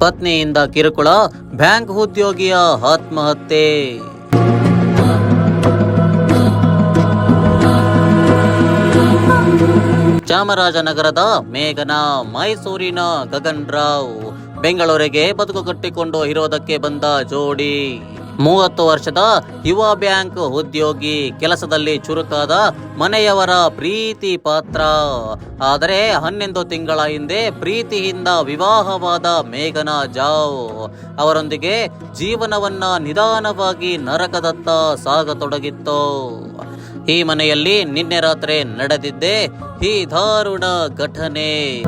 ಪತ್ನಿಯಿಂದ ಕಿರುಕುಳ, ಬ್ಯಾಂಕ್ ಉದ್ಯೋಗಿಯ ಆತ್ಮಹತ್ಯೆ. ಚಾಮರಾಜನಗರದ ಮೇಘನಾ ಮೈಸೂರಿನ ಗಗನ್ ರಾವ್ ಬೆಂಗಳೂರಿಗೆ ಬದುಕು ಕಟ್ಟಿಕೊಂಡು ಇರೋದಕ್ಕೆ ಬಂದ ಜೋಡಿ. ಮೂವತ್ತು ವರ್ಷದ ಯುವ ಬ್ಯಾಂಕ್ ಉದ್ಯೋಗಿ ಕೆಲಸದಲ್ಲಿ ಚುರುಕಾದ ಮನೆಯವರ ಪ್ರೀತಿ ಪಾತ್ರ. ಆದರೆ ಹನ್ನೊಂದು ತಿಂಗಳ ಹಿಂದೆ ಪ್ರೀತಿಯಿಂದ ವಿವಾಹವಾದ ಮೇಘನಾ ಜಾವ್ ಅವರೊಂದಿಗೆ ಜೀವನವನ್ನ ನಿಧಾನವಾಗಿ ನರಕದತ್ತ ಸಾಗತೊಡಗಿತ್ತು. ಈ ಮನೆಯಲ್ಲಿ ನಿನ್ನೆ ರಾತ್ರಿ ನಡೆದಿದ್ದೇ ಈ ದಾರುಣ ಘಟನೆ.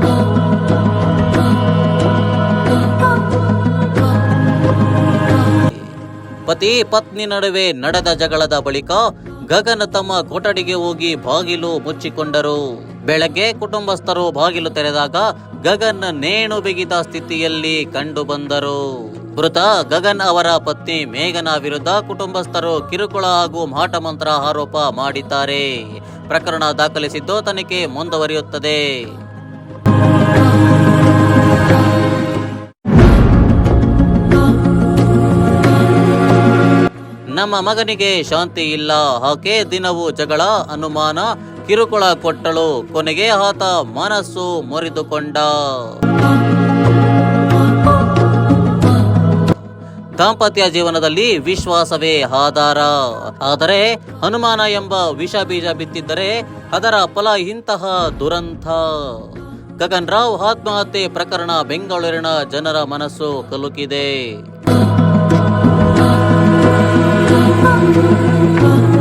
ಪತಿ ಪತ್ನಿ ನಡುವೆ ನಡೆದ ಜಗಳದ ಬಳಿಕ ಗಗನ್ ತಮ್ಮ ಕೊಠಡಿಗೆ ಹೋಗಿ ಬಾಗಿಲು ಮುಚ್ಚಿಕೊಂಡರು. ಬೆಳಗ್ಗೆ ಕುಟುಂಬಸ್ಥರು ಬಾಗಿಲು ತೆರೆದಾಗ ಗಗನ್ ನೇಣು ಬಿಗಿದ ಸ್ಥಿತಿಯಲ್ಲಿ ಕಂಡು ಬಂದರು. ಮೃತ ಗಗನ್ ಅವರ ಪತ್ನಿ ಮೇಘನ ವಿರುದ್ಧ ಕುಟುಂಬಸ್ಥರು ಕಿರುಕುಳ ಹಾಗೂ ಮಾಟಮಂತ್ರ ಆರೋಪ ಮಾಡಿದ್ದಾರೆ. ಪ್ರಕರಣ ದಾಖಲಿಸಿದ್ದು ತನಿಖೆ ಮುಂದುವರಿಯುತ್ತದೆ. ನಮ್ಮ ಮಗನಿಗೆ ಶಾಂತಿ ಇಲ್ಲ. ಆಕೆ ದಿನವೂ ಜಗಳ, ಅನುಮಾನ, ಕಿರುಕುಳ ಕೊಟ್ಟಳು. ಕೊನೆಗೆ ಆತ ಮನಸ್ಸು ಮುರಿದುಕೊಂಡ. ದಾಂಪತ್ಯ ಜೀವನದಲ್ಲಿ ವಿಶ್ವಾಸವೇ ಆಧಾರ. ಆದರೆ ಹನುಮಾನ ಎಂಬ ವಿಷ ಬೀಜ ಬಿತ್ತಿದ್ದರೆ ಅದರ ಫಲ ಇಂತಹ ದುರಂತ. ಗಗನ್ ರಾವ್ ಆತ್ಮಹತ್ಯೆ ಪ್ರಕರಣ ಬೆಂಗಳೂರಿನ ಜನರ ಮನಸ್ಸು ಕಲುಕಿದೆ. Oh.